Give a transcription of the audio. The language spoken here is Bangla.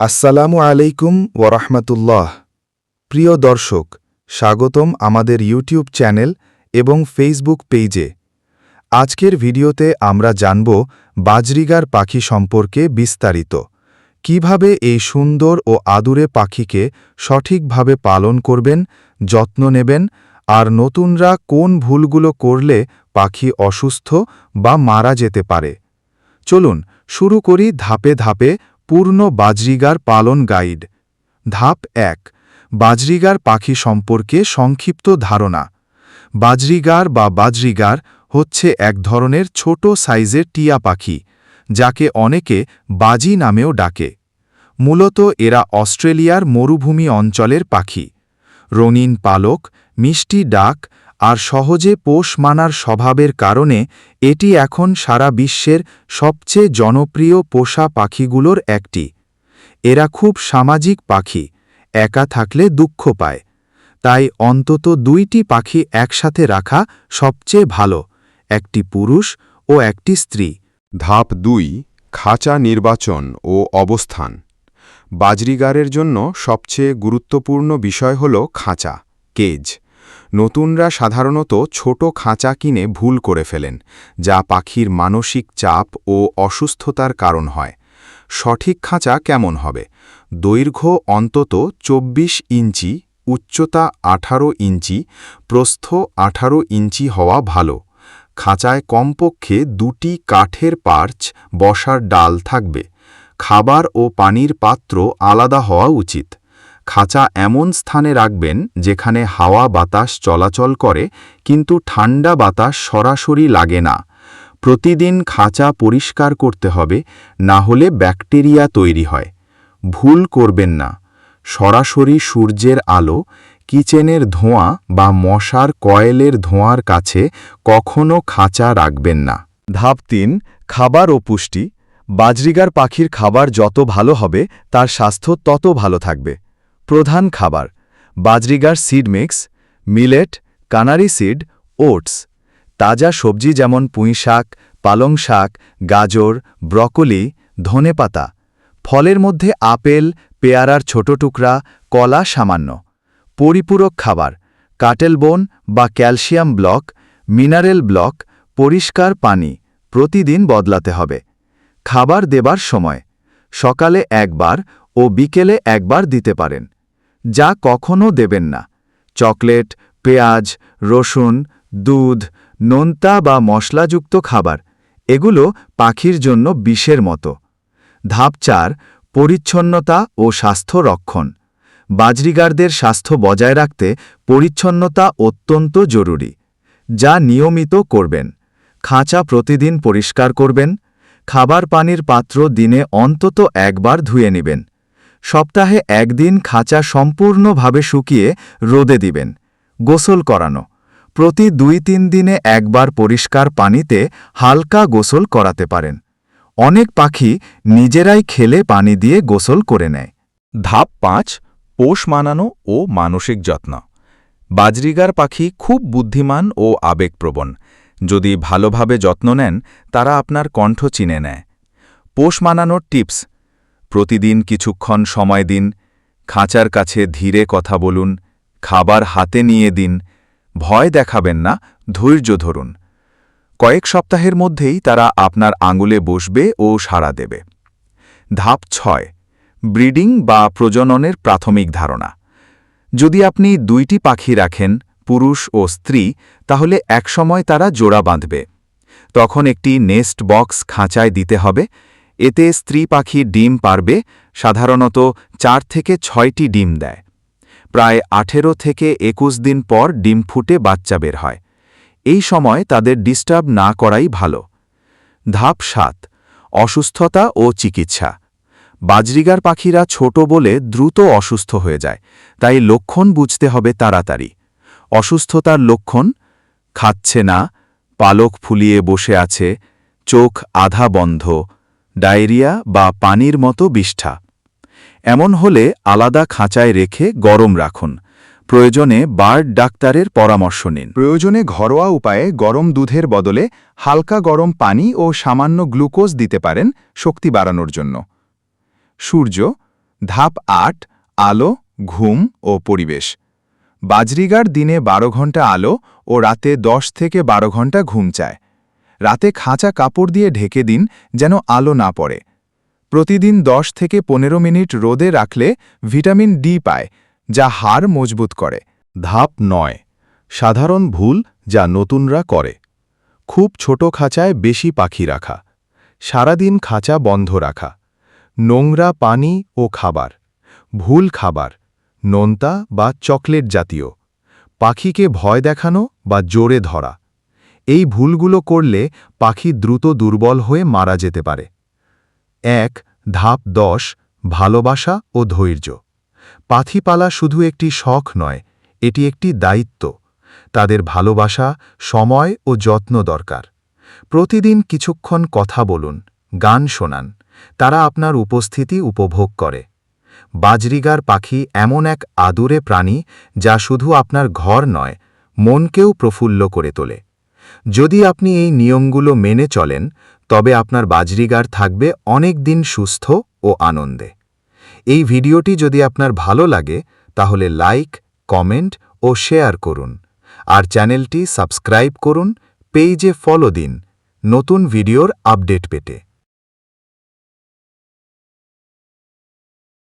আসসালামু আলাইকুম ওরহমতুল্লাহ প্রিয় দর্শক, স্বাগতম আমাদের ইউটিউব চ্যানেল এবং ফেসবুক পেজে। আজকের ভিডিওতে আমরা জানব বাজরিগার পাখি সম্পর্কে বিস্তারিত। কীভাবে এই সুন্দর ও আদুরে পাখিকে সঠিকভাবে পালন করবেন, যত্ন নেবেন, আর নতুনরা কোন ভুলগুলো করলে পাখি অসুস্থ বা মারা যেতে পারে? চলুন শুরু করি ধাপে ধাপে পূর্ণ বাজরিগার পালন গাইড। ধাপ এক, বাজরিগার পাখি সম্পর্কে সংক্ষিপ্ত ধারণা। বাজরিগার বা বাজরিগার হচ্ছে এক ধরনের ছোট সাইজের টিয়া পাখি, যাকে অনেকে বাজি নামেও ডাকে। মূলত এরা অস্ট্রেলিয়ার মরুভূমি অঞ্চলের পাখি। রঙিন পালক, মিষ্টি ডাক আর সহজে পোষ মানার স্বভাবের কারণে এটি এখন সারা বিশ্বের সবচেয়ে জনপ্রিয় পোষা পাখিগুলোর একটি। এরা খুব সামাজিক পাখি, একা থাকলে দুঃখ পায়। তাই অন্তত দুইটি পাখি একসাথে রাখা সবচেয়ে ভালো, একটি পুরুষ ও একটি স্ত্রী। ধাপ দুই, খাঁচা নির্বাচন ও অবস্থান। বাজরিগারের জন্য সবচেয়ে গুরুত্বপূর্ণ বিষয় হল খাঁচা, কেজ। নতুনরা সাধারণত ছোট খাঁচা কিনে ভুল করে ফেলেন, যা পাখির মানসিক চাপ ও অসুস্থতার কারণ হয়। সঠিক খাঁচা কেমন হবে? দৈর্ঘ্য অন্তত ২৪ ইঞ্চি, উচ্চতা ১৮ ইঞ্চি, প্রস্থ ১৮ ইঞ্চি হওয়া ভালো। খাঁচায় কমপক্ষে দুটি কাঠের পার্চ বসার ডাল থাকবে। খাবার ও পানির পাত্র আলাদা হওয়া উচিত। খাঁচা এমন স্থানে রাখবেন যেখানে হাওয়া বাতাস চলাচল করে, কিন্তু ঠান্ডা বাতাস সরাসরি লাগে না। প্রতিদিন খাঁচা পরিষ্কার করতে হবে, না হলে ব্যাকটেরিয়া তৈরি হয়। ভুল করবেন না। সরাসরি সূর্যের আলো, কিচেনের ধোঁয়া বা মশার কয়েলের ধোঁয়ার কাছে কখনও খাঁচা রাখবেন না। ধাপ তিন, খাবার ও পুষ্টি। বাজরিগার পাখির খাবার যত ভালো হবে, তার স্বাস্থ্য তত ভালো থাকবে। প্রধান খাবার, budgerigar seed mix, millet, canary seed, oats. তাজা সবজি যেমন পুঁই শাক, পালং শাক, গাজর, ব্রকলি ধনেপাতা ফলের মধ্যে আপেল, পেয়ারার ছোট টুকরা, কলা সামান্য। পরিপূরক খাবার, কাটেল বোন বা ক্যালসিয়াম ব্লক, মিনারেল ব্লক, পরিষ্কার পানি, প্রতিদিন বদলাতে হবে। খাবার দেবার সময়, সকালে একবার ও বিকেলে একবার দিতে পারেন। যা কখনও দেবেন না। চকলেট, পেঁয়াজ, রসুন, দুধ, নোনতা বা মশলাযুক্ত খাবার, এগুলো পাখির জন্য বিষের মতো। ধাপ চার, পরিচ্ছন্নতা ও স্বাস্থ্য রক্ষণ। বাজরিগারদের স্বাস্থ্য বজায় রাখতে পরিচ্ছন্নতা অত্যন্ত জরুরি, যা নিয়মিত করবেন। খাঁচা প্রতিদিন পরিষ্কার করবেন। খাবার পানির পাত্র দিনে অন্তত একবার ধুয়ে নেবেন। সপ্তাহে একদিন খাঁচা সম্পূর্ণভাবে শুকিয়ে রোদে দিবেন। গোসল করানো। প্রতি দুই তিন দিনে একবার পরিষ্কার পানিতে হালকা গোসল করাতে পারেন। অনেক পাখি নিজেরাই খেলে পানি দিয়ে গোসল করে নেয়। ধাপ পাঁচ, পোষ মানানো ও মানসিক যত্ন। বাজরিগার পাখি খুব বুদ্ধিমান ও আবেগপ্রবণ। যদি ভালোভাবে যত্ন নেন, তারা আপনার কণ্ঠ চিনে নেয়। পোষ মানানোর টিপস প্রতিদিন কিছুক্ষণ সময় দিন, খাঁচার কাছে ধীরে কথা বলুন, খাবার হাতে নিয়ে দিন, ভয় দেখাবেন না, ধৈর্য ধরুন। কয়েক সপ্তাহের মধ্যেই তারা আপনার আঙুলে বসবে ও সাড়া দেবে। ধাপ ছয়, ব্রিডিং বা প্রজননের প্রাথমিক ধারণা। যদি আপনি দুইটি পাখি রাখেন, পুরুষ ও স্ত্রী, তাহলে একসময় তারা জোড়া বাঁধবে। তখন একটি নেস্ট বক্স খাঁচায় দিতে হবে এতে স্ত্রী পাখি ডিম পারবে, সাধারণত চার থেকে ছয়টি ডিম দেয়। প্রায় আঠেরো থেকে একুশ দিন পর ডিম ফুটে বাচ্চা বের হয়। এই সময় তাদের ডিস্টার্ব না করাই ভালো। ধাপ সাত, অসুস্থতা ও চিকিৎসা। বাজরিগার পাখিরা ছোট বলে দ্রুত অসুস্থ হয়ে যায়, তাই লক্ষণ বুঝতে হবে তাড়াতাড়ি। অসুস্থতার লক্ষণ, খাচ্ছে না, পালক ফুলিয়ে বসে আছে, চোখ আধা বন্ধ ডায়রিয়া বা পানির মতো বিষ্ঠা। এমন হলে আলাদা খাঁচায় রেখে গরম রাখুন। প্রয়োজনে বার্ড ডাক্তারের পরামর্শ নিন। প্রয়োজনে ঘরোয়া উপায়ে গরম দুধের বদলে হালকা গরম পানি ও সামান্য গ্লুকোজ দিতে পারেন শক্তি বাড়ানোর জন্য। সূর্য, ধাপ আট, আলো, ঘুম ও পরিবেশ। বাজরিগার দিনে বারো ঘণ্টা আলো ও রাতে দশ থেকে বারো ঘণ্টা ঘুম চায়। রাতে খাঁচা কাপড় দিয়ে ঢেকে দিন যেন আলো না পড়ে। প্রতিদিন দশ থেকে পনেরো মিনিট রোদে রাখলে ভিটামিন ডি পায়, যা হাড় মজবুত করে। ধাপ নয়, সাধারণ ভুল যা নতুনরা করে। খুব ছোট খাঁচায় বেশি পাখি রাখা। সারাদিন খাঁচা বন্ধ রাখা। নোংরা পানি ও খাবার। ভুল খাবার, নোনতা বা চকলেট জাতীয়। পাখিকে ভয় দেখানো বা জোরে ধরা। এই ভুলগুলো করলে পাখি দ্রুত দুর্বল হয়ে মারা যেতে পারে। এক, ধাপ দশ, ভালোবাসা ও ধৈর্য। পাখি পালা শুধু একটি শখ নয়, এটি একটি দায়িত্ব। তাদের ভালোবাসা, সময় ও যত্ন দরকার। প্রতিদিন কিছুক্ষণ কথা বলুন, গান শোনান, তারা আপনার উপস্থিতি উপভোগ করে। বাজরিগার পাখি এমন এক আদুরে প্রাণী যা শুধু আপনার ঘর নয়, মনকেও প্রফুল্ল করে তোলে। যদি আপনি এই নিয়মগুলো মেনে চলেন, তবে আপনার বাজরিগার থাকবে অনেক দিন সুস্থ ও আনন্দে। এই ভিডিওটি যদি আপনার ভালো লাগে, তাহলে লাইক, কমেন্ট ও শেয়ার করুন। আর চ্যানেলটি সাবস্ক্রাইব করুন পেইজে ফলো দিন। নতুন ভিডিওর আপডেট পেতে।